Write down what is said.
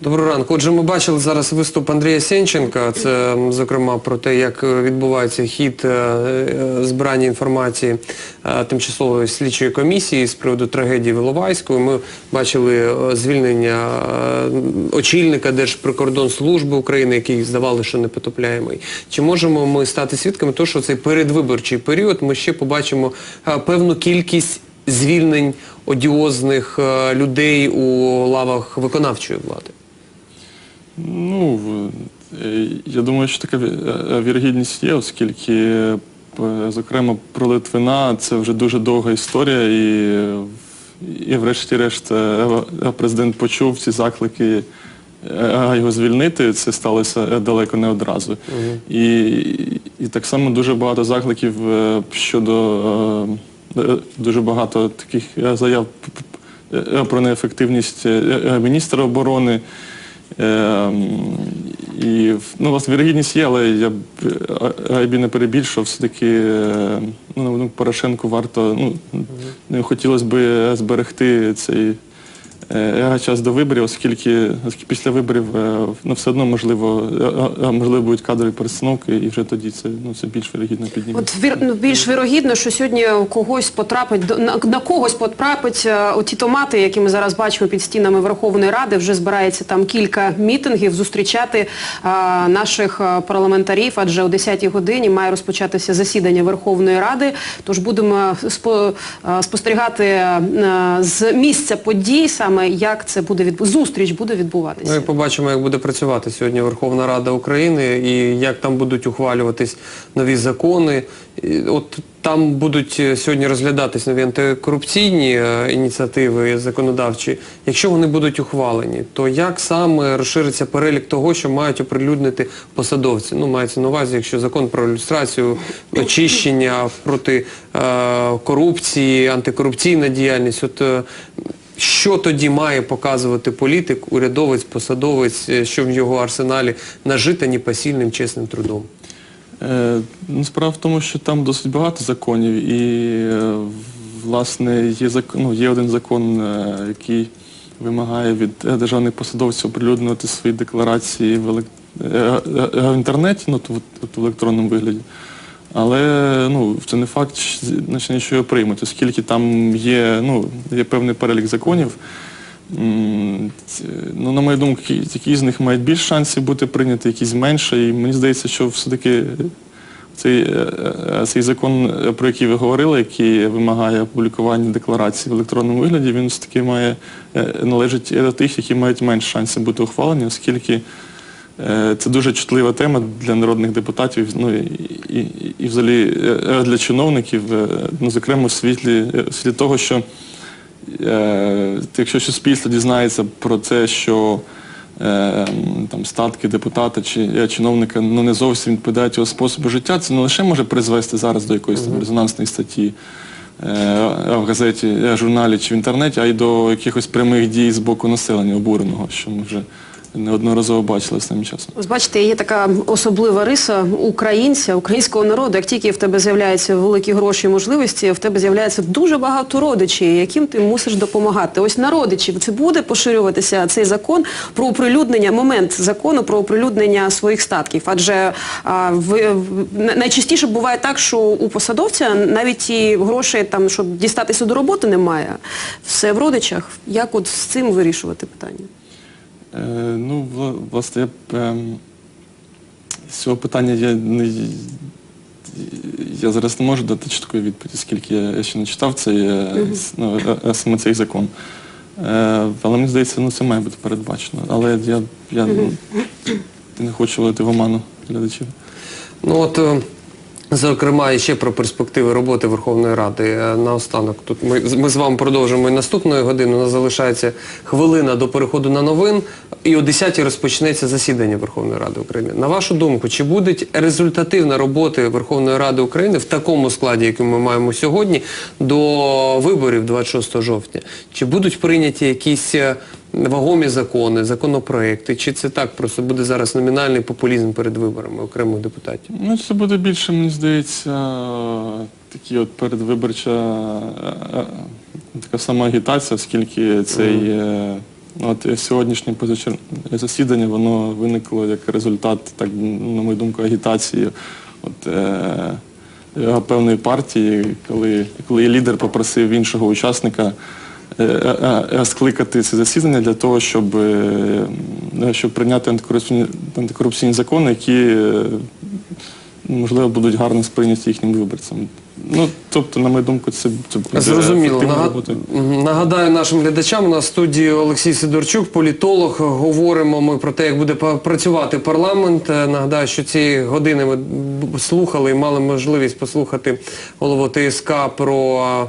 Доброго. Ранку. Отже, ми бачили зараз виступ Андрія Сенченка. Це, зокрема, про те, як е, відбувається хід е, е, збирання інформації тимчасової слідчої комісії з приводу трагедії в Іловайську. Ми бачили звільнення очільника Держприкордонслужби України, який здавали, що непотопляємий. Чи можемо ми стати свідками того, що цей передвиборчий період ми ще побачимо певну кількість звільнень одіозних е, людей у лавах виконавчої влади? Ну, е, я думаю, що така е, вірогідність є, оскільки, зокрема, про Литвина це вже дуже довга історія, і, і врешті-решт президент почув ці заклики його звільнити. Це сталося далеко не одразу. І, і так само дуже багато закликів щодо дуже багато таких е, заяв е, про неефективність е, е, міністра оборони. Е, і ну, власне, вірогідність є, але я б е, е, б не перебільшував, все-таки е, ну, Порошенку варто, ну, не хотілося б зберегти цей е, час до виборів, оскільки, після виборів е, ну, все одно можливо, е, можливо будуть кадрові перестановки, і вже тоді це, ну, це більш вірогідно підніметься. От вір, ну, більш вірогідно, що сьогодні когось потрапить на, на когось потрапить оті томати, які ми зараз бачимо під стінами Верховної Ради. Вже збирається там кілька мітингів зустрічати е, наших парламентарів, адже о 10-й годині має розпочатися засідання Верховної Ради. Тож будемо спо, спостерігати з місця подій, саме як це буде відбу... зустріч буде відбуватися. Ми побачимо, як буде працювати сьогодні Верховна Рада України і як там будуть ухвалюватись нові закони. От там будуть е, сьогодні розглядатись нові антикорупційні е, ініціативи законодавчі. Якщо вони будуть ухвалені, то як саме розшириться перелік того, що мають оприлюднити посадовці? Ну, мається на увазі, якщо закон про ілюстрацію, очищення проти е, корупції, антикорупційна діяльність. От е, що тоді має показувати політик, урядовець, посадовець, е, що в його арсеналі нажита непосильним чесним трудом? Е, ну, справа в тому, що там досить багато законів, і е, власне є закон, ну, є один закон, е, який вимагає від е, державних посадовців оприлюднювати свої декларації в, елек... е, е, е, в інтернеті, ну в- в електронному вигляді. Але ну, це не факт, що- його приймуть, оскільки там є, ну, є певний перелік законів. Ну, на мою думку, які- з них мають більш шансів бути прийняті, якісь менше. І мені здається, що все-таки цей, е, е, цей закон, е, про який ви говорили, який вимагає опублікування декларацій в електронному вигляді, він все-таки має належить до тих, які мають менш шансів бути ухвалені, оскільки це дуже чутлива тема для народних депутатів, ну і, і, і взагалі е, для чиновників, е, ну, зокрема в світлі, е, в світлі того, що е, якщо суспільство дізнається про це, що е, там, статки депутата чи е, чиновника ну, не зовсім відповідають його способу життя, це не лише може призвести зараз до якоїсь там резонансної статті е, в газеті, е, журналі чи в інтернеті, а й до якихось прямих дій з боку населення обуреного, що ми вже неодноразово бачили останнім часом. Бачите, є така особлива риса українця, українського народу. Як тільки в тебе з'являються великі гроші і можливості, в тебе з'являється дуже багато родичів, яким ти мусиш допомагати. Ось на родичів це буде поширюватися цей закон про оприлюднення, момент закону про оприлюднення своїх статків. Адже а, ви, найчастіше буває так, що у посадовця навіть і грошей там, щоб дістатися до роботи, немає. Все в родичах. Як от з цим вирішувати питання? Е, ну, власне, я б, ем, з цього питання я не. Я зараз не можу дати чіткої відповіді, оскільки я, я ще не читав цей, е, ну, е, саме цей закон. Але мені здається, ну, це має бути передбачено. Але я, я ну, не хочу вводити в оману глядачів. Ну от, зокрема, і ще про перспективи роботи Верховної Ради. Е, Наостанок, тут ми, ми з вами продовжимо і наступної години. У нас залишається хвилина до переходу на новин, і о 10-й розпочнеться засідання Верховної Ради України. На вашу думку, чи буде результативна робота Верховної Ради України в такому складі, який ми маємо сьогодні, до виборів 26 жовтня? Чи будуть прийняті якісь е, вагомі закони, законопроекти, чи це так просто буде зараз номінальний популізм перед виборами окремих депутатів? Ну, це буде більше, мені здається, такі от передвиборча е, е, така сама агітація, оскільки цей, е, От сьогоднішнє позачер... засідання воно виникло як результат, так на мою думку, агітації от, е... певної партії, коли, коли лідер попросив іншого учасника скликати це засідання для того, щоб, е, е, щоб прийняти антикорупційні, антикорупційні закони, які е, можливо будуть гарно сприйняті їхніми виборцями. Ну, тобто, на мою думку, це, це буде Зрозуміло. роботи. Нагадаю нашим глядачам, у нас в студії Олексій Сидорчук, політолог. Говоримо ми про те, як буде працювати парламент. Е, Нагадаю, що ці години ми слухали і мали можливість послухати голову ТСК про